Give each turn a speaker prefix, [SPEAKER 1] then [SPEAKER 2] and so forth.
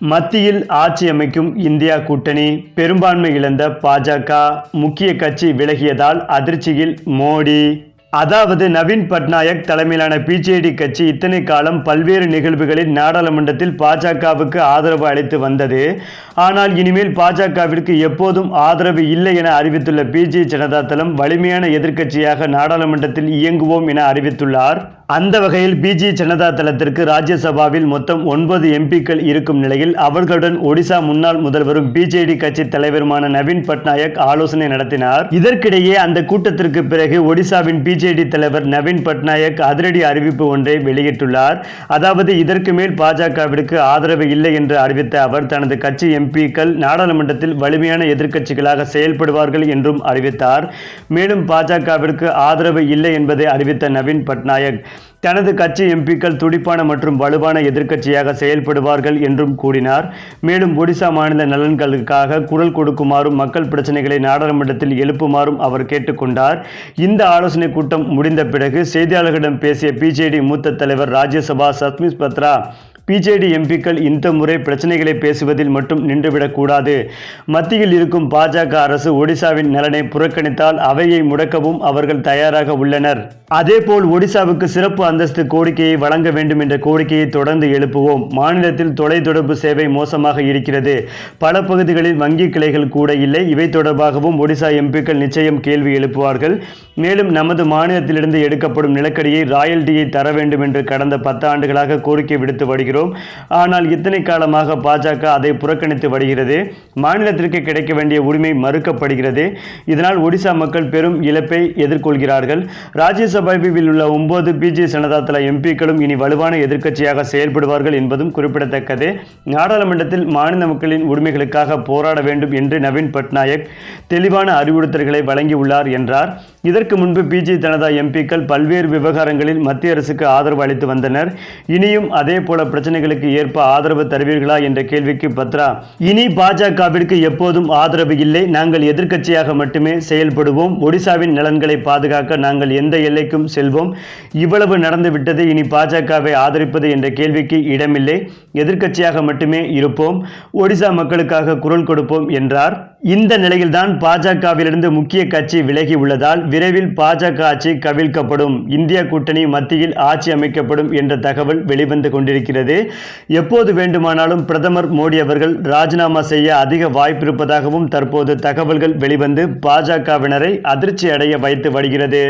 [SPEAKER 1] மத்தியில் ஆட்சி அமைக்கும் இந்தியா கூட்டணி பெரும்பான்மை இழந்த பாஜக முக்கிய கட்சி விலகியதால் அதிர்ச்சியில் மோடி. அதாவது நவீன் பட்நாயக் தலைமையிலான பிஜேடி கட்சி இத்தனை காலம் பல்வேறு நிகழ்வுகளில் நாடாளுமன்றத்தில் பாஜகவுக்கு ஆதரவு அளித்து வந்தது. ஆனால் இனிமேல் பாஜகவிற்கு எப்போதும் ஆதரவு இல்லை என அறிவித்துள்ள பிஜே ஜனதா தளம் வலிமையான எதிர்க்கட்சியாக நாடாளுமன்றத்தில் இயங்குவோம் என அறிவித்துள்ளார். அந்த வகையில் பிஜே ஜனதா தளத்திற்கு ராஜ்யசபாவில் மொத்தம் ஒன்பது எம்பிக்கள் இருக்கும் நிலையில் அவர்களுடன் ஒடிசா முன்னாள் முதல்வரும் பிஜேடி கட்சி தலைவருமான நவீன் பட்நாயக் ஆலோசனை நடத்தினார். இதற்கிடையே அந்த கூட்டத்திற்கு பிறகு ஒடிசாவின் பிஜேடி தலைவர் நவீன் பட்நாயக் அதிரடி அறிவிப்பு ஒன்றை வெளியிட்டுள்ளார். அதாவது இதற்கு மேல் பாஜகவிற்கு ஆதரவு இல்லை என்று அறிவித்த அவர் தனது கட்சி எம்பிக்கள் நாடாளுமன்றத்தில் வலிமையான எதிர்க்கட்சிகளாக செயல்படுவார்கள் என்றும் அறிவித்தார். மேலும் பாஜகவிற்கு ஆதரவு இல்லை என்பதை அறிவித்த நவீன் பட்நாயக் தனது கட்சி எம்பிக்கள் துடிப்பான மற்றும் வலுவான எதிர்க்கட்சியாக செயல்படுவார்கள் என்றும் கூறினார். மேலும் ஒடிசா மாநில நலன்களுக்காக குரல் கொடுக்குமாறும் மக்கள் பிரச்சனைகளை நாடாளுமன்றத்தில் எழுப்புமாறும் அவர் கேட்டுக்கொண்டார். இந்த ஆலோசனை கூட்டம் முடிந்த பிறகு செய்தியாளர்களிடம் பேசிய பிஜேடி மூத்த தலைவர் ராஜ்யசபா சத்மிஸ் பத்ரா பிஜேடி எம்பிக்கள் இந்த முறை பிரச்சனைகளை பேசுவதில் மட்டும் நின்றுவிடக்கூடாது மத்தியில் இருக்கும் பாஜக அரசு ஒடிசாவின் நலனை புறக்கணித்தால் அவையை முடக்கவும் அவர்கள் தயாராக உள்ளனர். அதேபோல் ஒடிசாவுக்கு சிறப்பு அந்தஸ்து கோரிக்கையை வழங்க வேண்டும் என்ற கோரிக்கையை தொடர்ந்து எழுப்புவோம். மாநிலத்தில் தொலைத்தொடர்பு சேவை மோசமாக இருக்கிறது. பல பகுதிகளில் வங்கி கிளைகள் கூட இல்லை. இவை தொடர்பாகவும் ஒடிசா எம்பிக்கள் நிச்சயம் கேள்வி எழுப்புவார்கள். மேலும் நமது மாநிலத்திலிருந்து எடுக்கப்படும் நிலக்கரியை ராயல்டியை தர வேண்டும் என்று கடந்த பத்து ஆண்டுகளாக கோரிக்கை விடுத்து வருகிறோம். ஆனால் இத்தனை காலமாக பாஜக அதை புறக்கணித்து வருகிறது. மாநிலத்திற்கு கிடைக்க வேண்டிய உரிமை மறுக்கப்படுகிறது. இதனால் ஒடிசா மக்கள் பெரும் இழப்பை எதிர்கொள்கிறார்கள். ராஜ்யசபாவில் உள்ள ஒன்பது பிஜே ஜனதா தள எம்பிக்களும் இனி வலுவான எதிர்க்கட்சியாக செயல்படுவார்கள் என்பதும் குறிப்பிடத்தக்கது. நாடாளுமன்றத்தில் மாநில மக்களின் உரிமைகளுக்காக போராட வேண்டும் என்று நவீன் பட்நாயக் தெளிவான அறிவுறுத்தல்களை வழங்கியுள்ளார் என்றார். இதற்கு முன்பு பிஜே ஜனதா எம்பிக்கள் பல்வேறு விவகாரங்களில் மத்திய அரசுக்கு ஆதரவு அளித்து வந்தனர். இனியும் அதே போல பிரச்சனை பிரச்சனைகளுக்கு ஏற்ப ஆதரவு தருவீர்களா என்ற கேள்விக்கு பத்ரா இனி பாஜகவிற்கு எப்போதும் ஆதரவு இல்லை. நாங்கள் எதிர்க்கட்சியாக மட்டுமே செயல்படுவோம். ஒடிசாவின் நலன்களை பாதுகாக்க நாங்கள் எந்த எல்லைக்கும் செல்வோம். இவ்வளவு நடந்துவிட்டது இனி பாஜகவை ஆதரிப்பது என்ற கேள்விக்கு இடமில்லை. எதிர்க்கட்சியாக மட்டுமே இருப்போம். ஒடிசா மக்களுக்காக குரல் கொடுப்போம் என்றார். இந்த நிலையில்தான் பாஜகவிலிருந்து முக்கிய கட்சி விலகி உள்ளதால் விரைவில் பாஜக ஆட்சி கவிழ்க்கப்படும். இந்திய கூட்டணி மத்தியில் ஆட்சி அமைக்கப்படும் என்ற தகவல் வெளிவந்து கொண்டிருக்கிறது. எப்போது வேண்டுமானாலும் பிரதமர் மோடி அவர்கள் ராஜினாமா செய்ய அதிக வாய்ப்பிருப்பதாகவும் தற்போது தகவல்கள் வெளிவந்து பாஜகவினரை அதிர்ச்சி அடைய வைத்து வருகிறது.